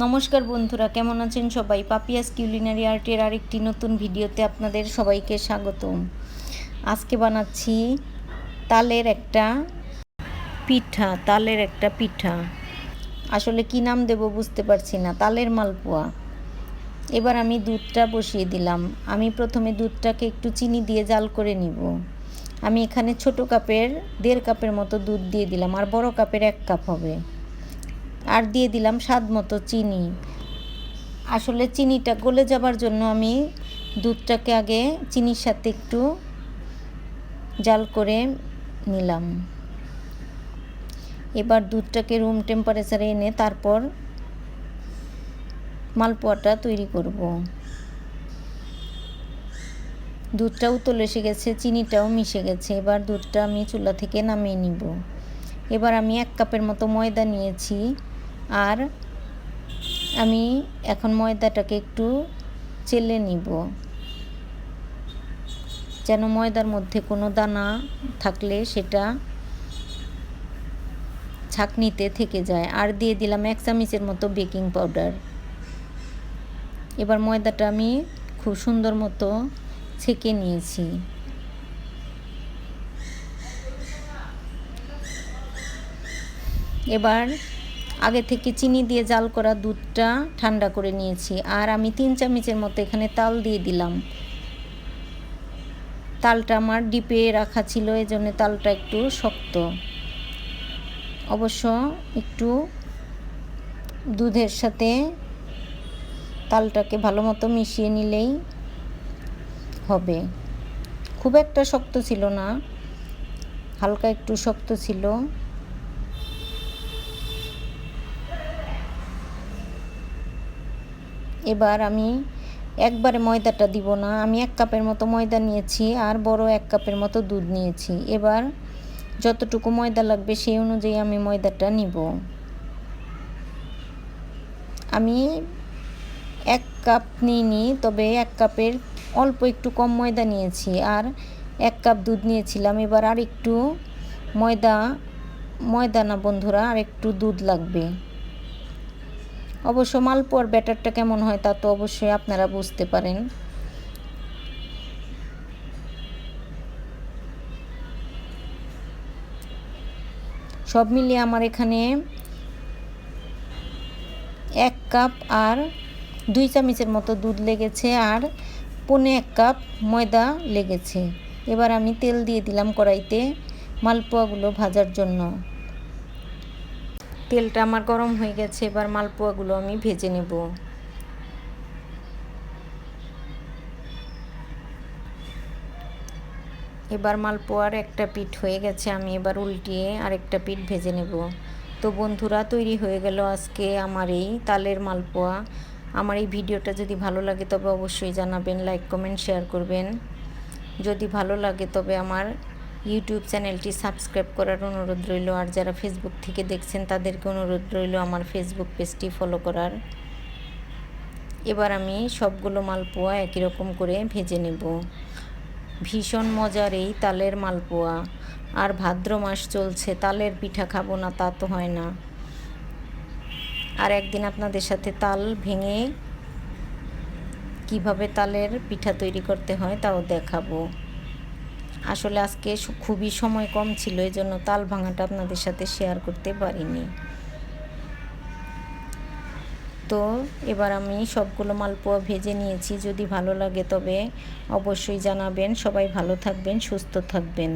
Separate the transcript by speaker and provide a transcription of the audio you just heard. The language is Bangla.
Speaker 1: নমস্কার বন্ধুরা, কেমন আছেন সবাই? পাপিয়াস কিউলিনারি আর্টের আরেকটি নতুন ভিডিওতে আপনাদের সবাইকে স্বাগতম। আজকে বানাচ্ছি তালের একটা পিঠা, তালের একটা পিঠা। আসলে কি নাম দেব বুঝতে পারছি না, তালের মালপোয়া। এবার আমি দুধটা বসিয়ে দিলাম। আমি প্রথমে দুধটাকে একটু চিনি দিয়ে জাল করে নিব। আমি এখানে ছোট কাপের, দেড় কাপের মতো দুধ দিয়ে দিলাম, আর বড় কাপের এক কাপ হবে। আর দিয়ে দিলাম স্বাদ মতো চিনি। আসলে চিনিটা গলে যাবার জন্য আমি দুধটাকে আগে চিনির সাথে একটু জাল করে নিলাম। এবার দুধটাকে রুম টেম্পারেচারে এনে তারপর মালপোয়াটা তৈরি করব। দুধটাও উতলে এসে গেছে, চিনিটাও মিশে গেছে। এবার দুধটা আমি চুলা থেকে নামিয়ে নিব। এবার আমি এক কাপের মতো ময়দা নিয়েছি। আর আমি এখন ময়দাটাকে একটু চেলে নিব। যেন ময়দার মধ্যে কোনো দানা থাকলে সেটা ছাকনিতে থেকে যায়। আর দিয়ে দিলাম এক চামচের মতো বেকিং পাউডার। এবার ময়দাটা আমি খুব সুন্দর মতো ছেঁকে নিয়েছি। এবার আগে থেকে চিনি দিয়ে জাল করা দুধটা ঠান্ডা করে নিয়েছি। আর আমি তিন চামচের মতো এখানে তাল দিয়ে দিলাম। তালটা আমার ডিপে রাখা ছিল এই জন্য তালটা একটু শক্ত। অবশ্য একটু দুধের সাথে তালটাকে ভালো মতো মিশিয়ে নিলেই হবে। খুব একটা শক্ত ছিল না, হালকা একটু শক্ত ছিল। এবার আমি একবারে ময়দাটা দিব না। আমি এক কাপের মতো ময়দা নিয়েছি আর বড় এক কাপের মতো দুধ নিয়েছি। এবার যতটুকু ময়দা লাগবে সেই অনুযায়ী আমি ময়দাটা নিব। আমি এক কাপ নিইনি, তবে এক কাপের অল্প একটু কম ময়দা নিয়েছি আর এক কাপ দুধ নিয়েছিলাম। এবার আর একটু ময়দা ময়দা না বন্ধুরা আর একটু দুধ লাগবে। অবশ্য মালপোয়ার ব্যাটারটা কেমন হয় তা তো অবশ্যই আপনারা বুঝতে পারেন। সব মিলিয়ে আমার এখানে এক কাপ আর দুই চামচের মতো দুধ লেগেছে আর পনে এক কাপ ময়দা লেগেছে। এবার আমি তেল দিয়ে দিলাম কড়াইতে মালপোয়াগুলো ভাজার জন্য। তেলটা আমার গরম হয়ে গেছে, এবার মালপোয়াগুলো আমি ভেজে নেব। এবার মালপোয়ার একটা পিঠ হয়ে গেছে, আমি এবার উল্টিয়ে আরেকটা পিঠ ভেজে নেব। তো বন্ধুরা, তৈরি হয়ে গেল আজকে আমার এই তালের মালপোয়া। আমার এই ভিডিওটা যদি ভালো লাগে, তবে অবশ্যই জানাবেন, লাইক, কমেন্ট, শেয়ার করবেন। যদি ভালো লাগে, তবে আমার ইউটিউব চ্যানেলটি সাবস্ক্রাইব করার অনুরোধ রইল। আর যারা ফেসবুক থেকে দেখছেন, তাদেরকে অনুরোধ রইল আমার ফেসবুক পেজটি ফলো করার। এবার আমি সবগুলো মালপোয়া একই রকম করে ভেজে নেব। ভীষণ মজার এই তালের মালপোয়া। আর ভাদ্র মাস চলছে, তালের পিঠা খাব না, তা তো হয় না। আর একদিন আপনাদের সাথে তাল ভেঙে কীভাবে তালের পিঠা তৈরি করতে হয়, তাও দেখাবো। আসলে আজকে খুবই সময় কম ছিল এই জন্য তাল ভাঙাটা আপনাদের সাথে শেয়ার করতে পারিনি। তো এবার আমি সবগুলো মালপোয়া ভেজে নিয়েছি, যদি ভালো লাগে তবে অবশ্যই জানাবেন। সবাই ভালো থাকবেন, সুস্থ থাকবেন।